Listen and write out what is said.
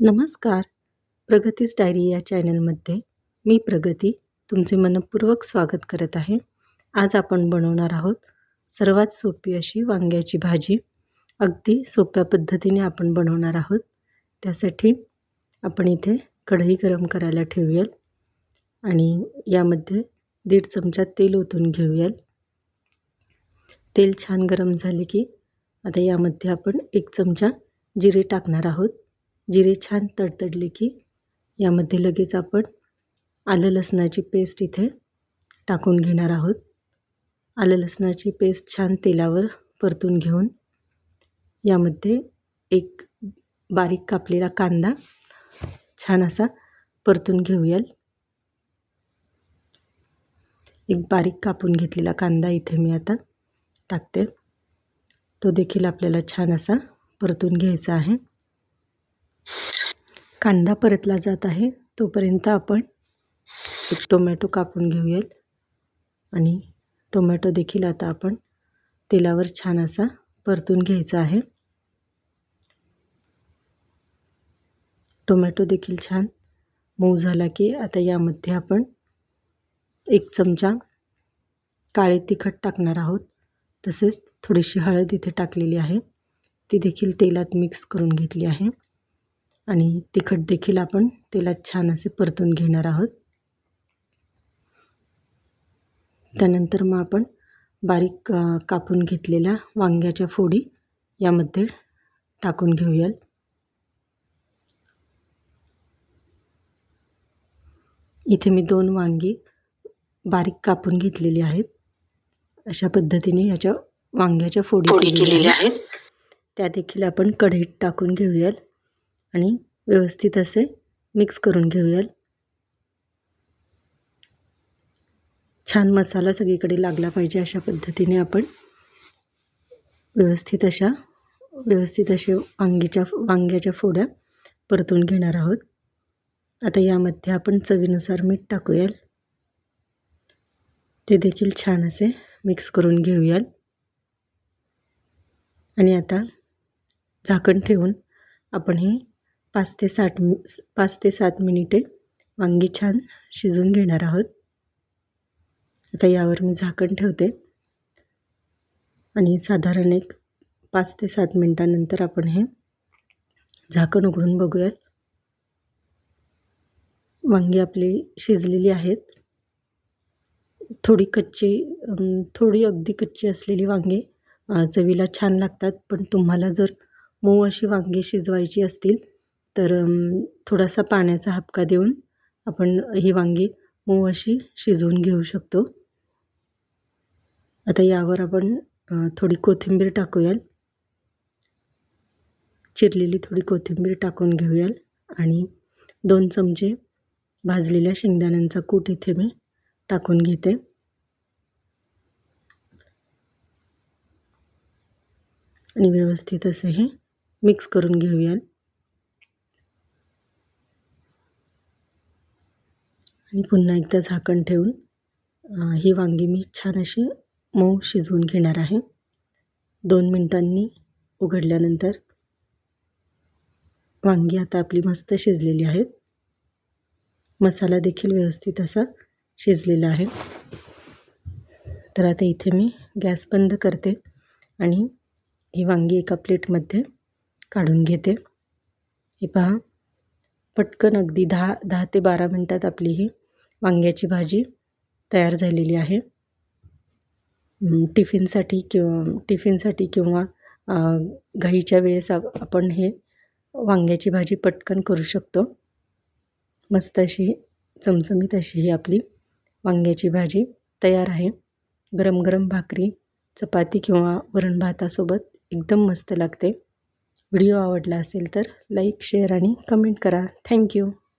नमस्कार. प्रगतीच डायरी या चॅनलमध्ये मी प्रगती तुमचे मनपूर्वक स्वागत करत आहे. आज आपण बनवणार आहोत सर्वात सोपी अशी वांग्याची भाजी. अगदी सोप्या पद्धतीने आपण बनवणार आहोत. त्यासाठी आपण इथे कढई गरम करायला ठेवूयाल आणि यामध्ये दीड चमचा तेल ओतून घेऊयाल तेल छान गरम झाले की आता यामध्ये आपण एक चमचा जिरे टाकणार आहोत. जिरे छान तडतडले की यामध्ये लगेच आपण आलं लसणाची पेस्ट इथे टाकून घेणार आहोत. आलं लसणाची पेस्ट छान तेलावर परतून घेऊन यामध्ये एक बारीक कापलेला कांदा छान असा परतून घेऊयाल. एक बारीक कापून घेतलेला कांदा इथे मी आता टाकते. तो देखील आपल्याला छान असा परतून घ्यायचा आहे. कांदा परतला जात आहे. तोपर्यंत आपण एक टोमॅटो कापून घेऊयात. आणि टोमॅटो देखील आता आपण तेलावर छान असा परतून घ्यायचा आहे. टोमॅटो देखील छान मऊ झाला की आता यामध्ये आपण एक चमचा काळे तिखट टाकणार आहोत. तसेच थोडीशी हळद इथे टाकलेली आहे. ती देखील तेलात मिक्स करून घेतली आहे. आणि तिखट देखील आपण तेलात छान असे परतून घेणार आहोत. त्यानंतर मग आपण बारीक कापून घेतलेल्या वांग्याच्या फोडी यामध्ये टाकून घेऊयाल इथे मी दोन वांगी बारीक कापून घेतलेली आहेत. अशा पद्धतीने याच्या वांग्याच्या फोडी केलेल्या आहेत. त्या देखील आपण कढईत टाकून घेऊयाल आणि व्यवस्थित असे मिक्स करून घेऊयाल छान मसाला सगळीकडे लागला पाहिजे अशा पद्धतीने आपण. व्यवस्थित अशा व्यवस्थित असे वांगीच्या वांग्याच्या फोड्या परतून घेणार आहोत. आता यामध्ये आपण चवीनुसार मीठ टाकूयाल ते देखील छान असे मिक्स करून घेऊयाल आणि आता झाकण ठेवून आपण हे पाच ते साठ मि पाच ते सात मिनिटे वांगी छान शिजून घेणार आहोत. आता यावर मी झाकण ठेवते. आणि साधारण एक पाच ते सात मिनटानंतर आपण हे झाकण उघडून बघूयात. वांगी आपली शिजलेली आहेत. थोडी कच्ची थोडी अगदी कच्ची असलेली वांगी चवीला छान लागतात. पण तुम्हाला जर मऊ अशी वांगी शिजवायची असतील तर थोडासा पाण्याचा हापका देऊन आपण ही वांगी मऊ अशी शिजवून घेऊ शकतो. आता यावर आपण थोडी कोथिंबीर टाकूयाल. चिरलेली थोडी कोथिंबीर टाकून घेऊयाल आणि दोन चमचे भाजलेल्या शेंगदाण्यांचा कूट इथे मी टाकून घेते. आणि व्यवस्थित असं हे मिक्स करून घेऊयाल. आणि पुन्हा एकदा झाकण ठेवून ही वांगी मी छान अशी मऊ शिजवून घेणार आहे. दोन मिनटांनी उघडल्यानंतर वांगी आता आपली मस्त शिजलेली आहेत मसाला देखील व्यवस्थित असा शिजलेला आहे. तर आता इथे मी गॅस बंद करते आणि ही वांगी एका प्लेटमध्ये काढून घेते. हे पहा. पटकन अगदी दहा दहा ते बारा मिनटात आपली ही वांग्याची भाजी तयार झालेली आहे. टिफिनसाठी किंवा टिफिनसाठी किंवा घाईच्या वेळेस आपण हे वांग्याची भाजी पटकन करू शकतो. मस्त अशी चमचमीत अशी ही आपली वांग्याची भाजी तयार आहे. गरम गरम भाकरी चपाती किंवा वरण भातासोबत एकदम मस्त लागते. व्हिडिओ आवडला असेल तर लाईक शेअर आणि कमेंट करा. Thank you